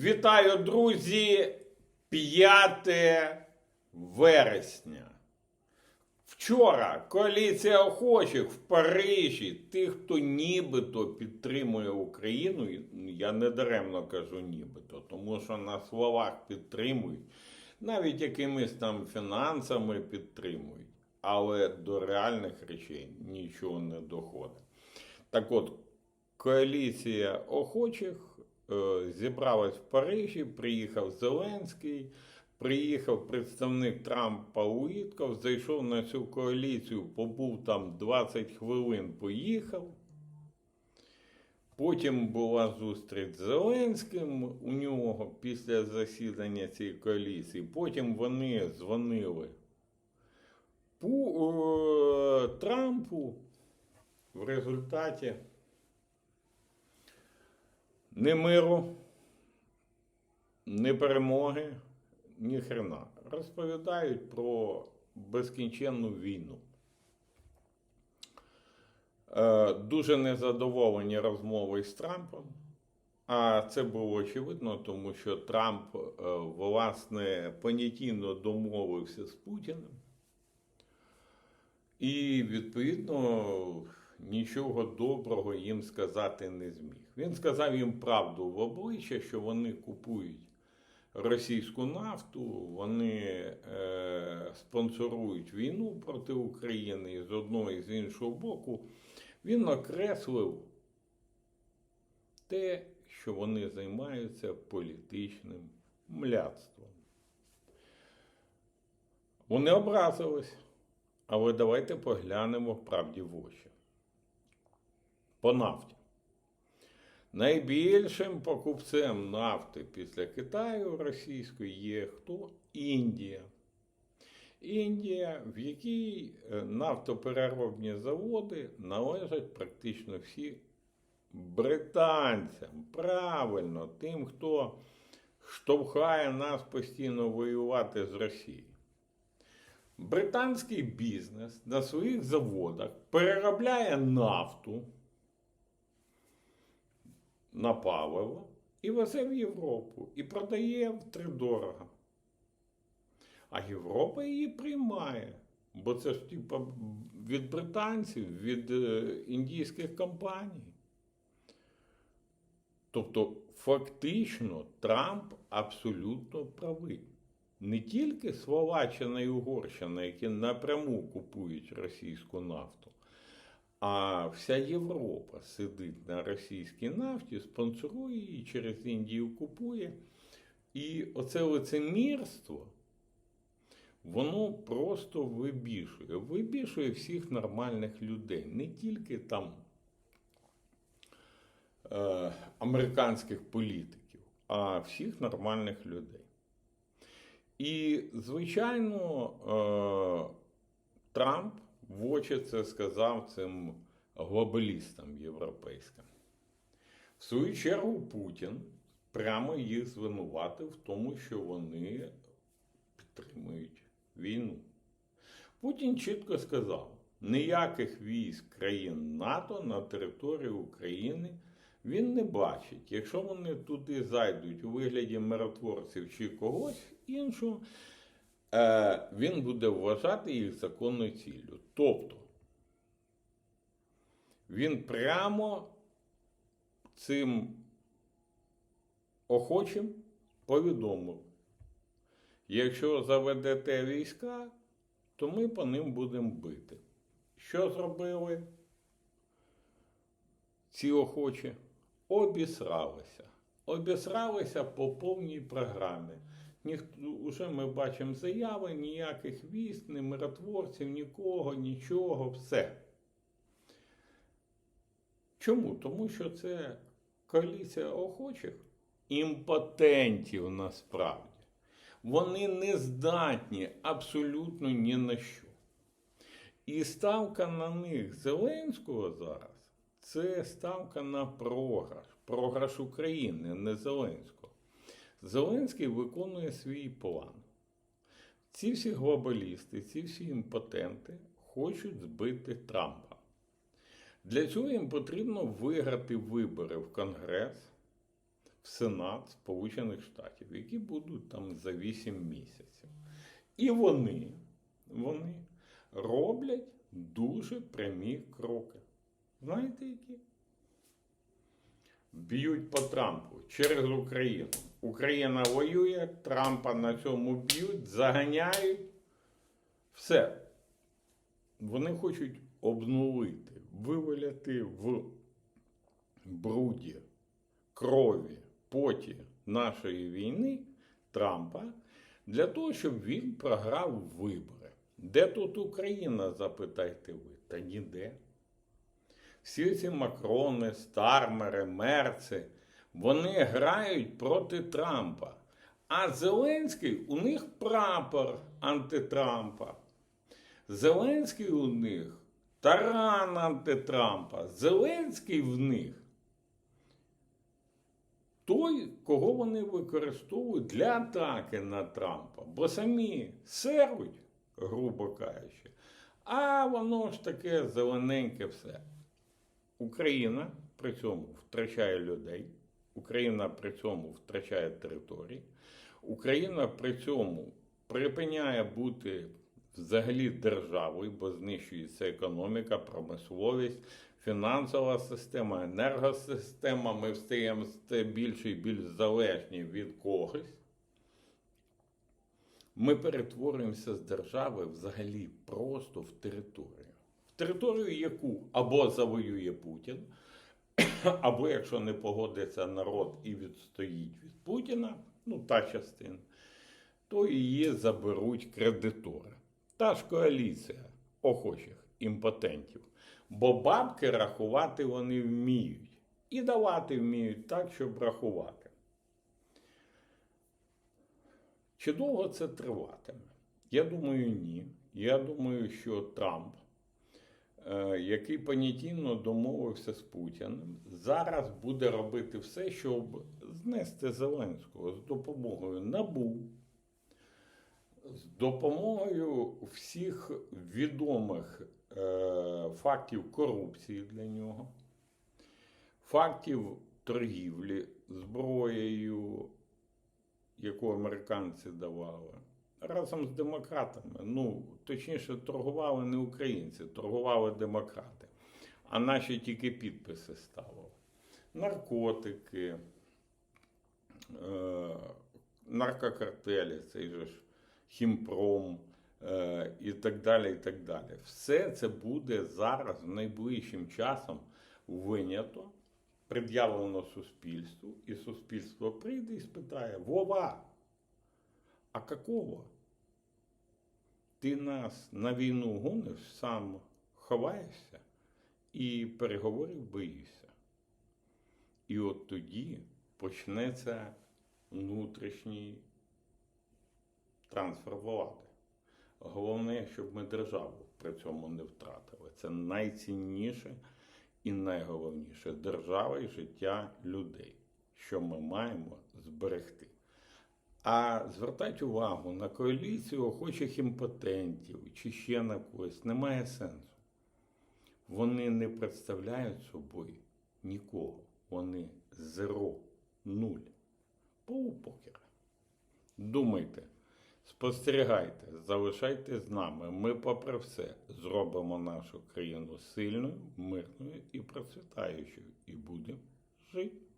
Вітаю, друзі! 5 вересня. Вчора коаліція охочих в Парижі, тих, хто нібито підтримує Україну, я не даремно кажу нібито, тому що на словах підтримують, навіть якимись там фінансами підтримують, але до реальних речей нічого не доходить. Так от, коаліція охочих зібралась в Парижі, приїхав Зеленський, приїхав представник Трампа Уітков, зайшов на цю коаліцію, побув там 20 хвилин, поїхав. Потім була зустріч з Зеленським у нього після засідання цієї коаліції. Потім вони дзвонили Пу, е, Трампу. В результаті ні миру, ні перемоги, ні хрена. Розповідають про безкінченну війну. Е, Дуже незадоволені розмови з Трампом. А це було очевидно, тому що Трамп, е, власне, понятійно домовився з Путіним. І, відповідно, нічого доброго їм сказати не зміг. Він сказав їм правду в обличчя, що вони купують російську нафту, вони е, спонсорують війну проти України і з одного і з іншого боку. Він окреслив те, що вони займаються політичним мляцтвом. Вони образились. Але давайте поглянемо правді в очі. По нафті. Найбільшим покупцем нафти після Китаю російської є хто? Індія. Індія, в якій е, нафтопереробні заводи належать практично всі британцям. Правильно, тим, хто штовхає нас постійно воювати з Росією. Британський бізнес на своїх заводах переробляє нафту на паливо і везе в Європу і продає втридорога. А Європа її приймає. Бо це ж типа від британців, від е, індійських компаній. Тобто, фактично, Трамп абсолютно правий не тільки Словаччина і Угорщина, які напряму купують російську нафту, а вся Європа сидить на російській нафті, спонсорує її через Індію купує. І оце лицемірство, воно просто вибішує. Вибішує всіх нормальних людей, не тільки там е, американських політиків, а всіх нормальних людей. І, звичайно, е, Трамп в очі це сказав цим глобалістам європейським. В свою чергу Путін прямо їх звинуватив в тому, що вони підтримують війну. Путін чітко сказав: ніяких військ країн НАТО на території України він не бачить. Якщо вони туди зайдуть у вигляді миротворців чи когось іншого, він буде вважати їх законною ціллю. Тобто він прямо цим охочим повідомив, якщо заведете війська, то ми по ним будемо бити. Що зробили ці охочі? Обісралися. Обісралися по повній програмі. Ніхто, уже ми бачимо заяви, ніяких військ, ні миротворців, нікого, нічого, все. Чому? Тому що це коаліція охочих імпотентів насправді. Вони не здатні абсолютно ні на що. І ставка на них Зеленського зараз це ставка на програш. Програш України, не Зеленського. Зеленський виконує свій план. Ці всі глобалісти, ці всі імпотенти хочуть збити Трампа. Для цього їм потрібно виграти вибори в Конгрес, в Сенат Сполучених Штатів, які будуть там за 8 місяців. І вони, вони роблять дуже прямі кроки. Знаєте які? Б'ють по Трампу через Україну. Україна воює, Трампа на цьому б'ють, заганяють. Все. Вони хочуть обнулити, виваляти в бруді, крові, поті нашої війни Трампа для того, щоб він програв вибори. Де тут Україна, запитайте ви? Та ніде. Всі ці Макрони, Стармери, Мерци, вони грають проти Трампа. А Зеленський у них прапор антитрампа. Зеленський у них таран антитрампа. Зеленський в них той, кого вони використовують для атаки на Трампа. Бо самі серуть, грубо кажучи, а воно ж таке зелененьке все. Україна при цьому втрачає людей, Україна при цьому втрачає території, Україна при цьому припиняє бути взагалі державою, бо знищується економіка, промисловість, фінансова система, енергосистема. Ми стаємо більше і більш залежні від когось. Ми перетворюємося з держави взагалі просто в територію. Територію, яку або завоює Путін, або якщо не погодиться народ і відстоїть від Путіна, ну та частина, то її заберуть кредитори. Та ж коаліція охочих імпотентів. Бо бабки рахувати вони вміють. І давати вміють так, щоб рахувати. Чи довго це триватиме? Я думаю, ні. Я думаю, що Трамп, який понятійно домовився з Путіним, зараз буде робити все, щоб знести Зеленського з допомогою НАБУ, з допомогою всіх відомих е, фактів корупції для нього, фактів торгівлі зброєю, яку американці давали, разом з демократами. Ну, точніше, торгували не українці, торгували демократи, а наші тільки підписи ставили. Наркотики, е, наркокартелі, цей же ж хімпром е, і так далі. і так далі. Все це буде зараз найближчим часом винято, пред'явлено суспільству, і суспільство прийде і спитає: Вова, а какого? Ти нас на війну гониш, сам ховаєшся і переговорів боїшся. І от тоді почнеться внутрішній трансфер влади. Головне, щоб ми державу при цьому не втратили. Це найцінніше і найголовніше держава і життя людей, що ми маємо зберегти. А звертати увагу на коаліцію охочих імпотентів чи ще на когось немає сенсу. Вони не представляють собою нікого. Вони зеро, нуль. Полупокера. Думайте, спостерігайте, залишайтесь з нами. Ми, попри все, зробимо нашу країну сильною, мирною і процвітаючою. І будемо жити.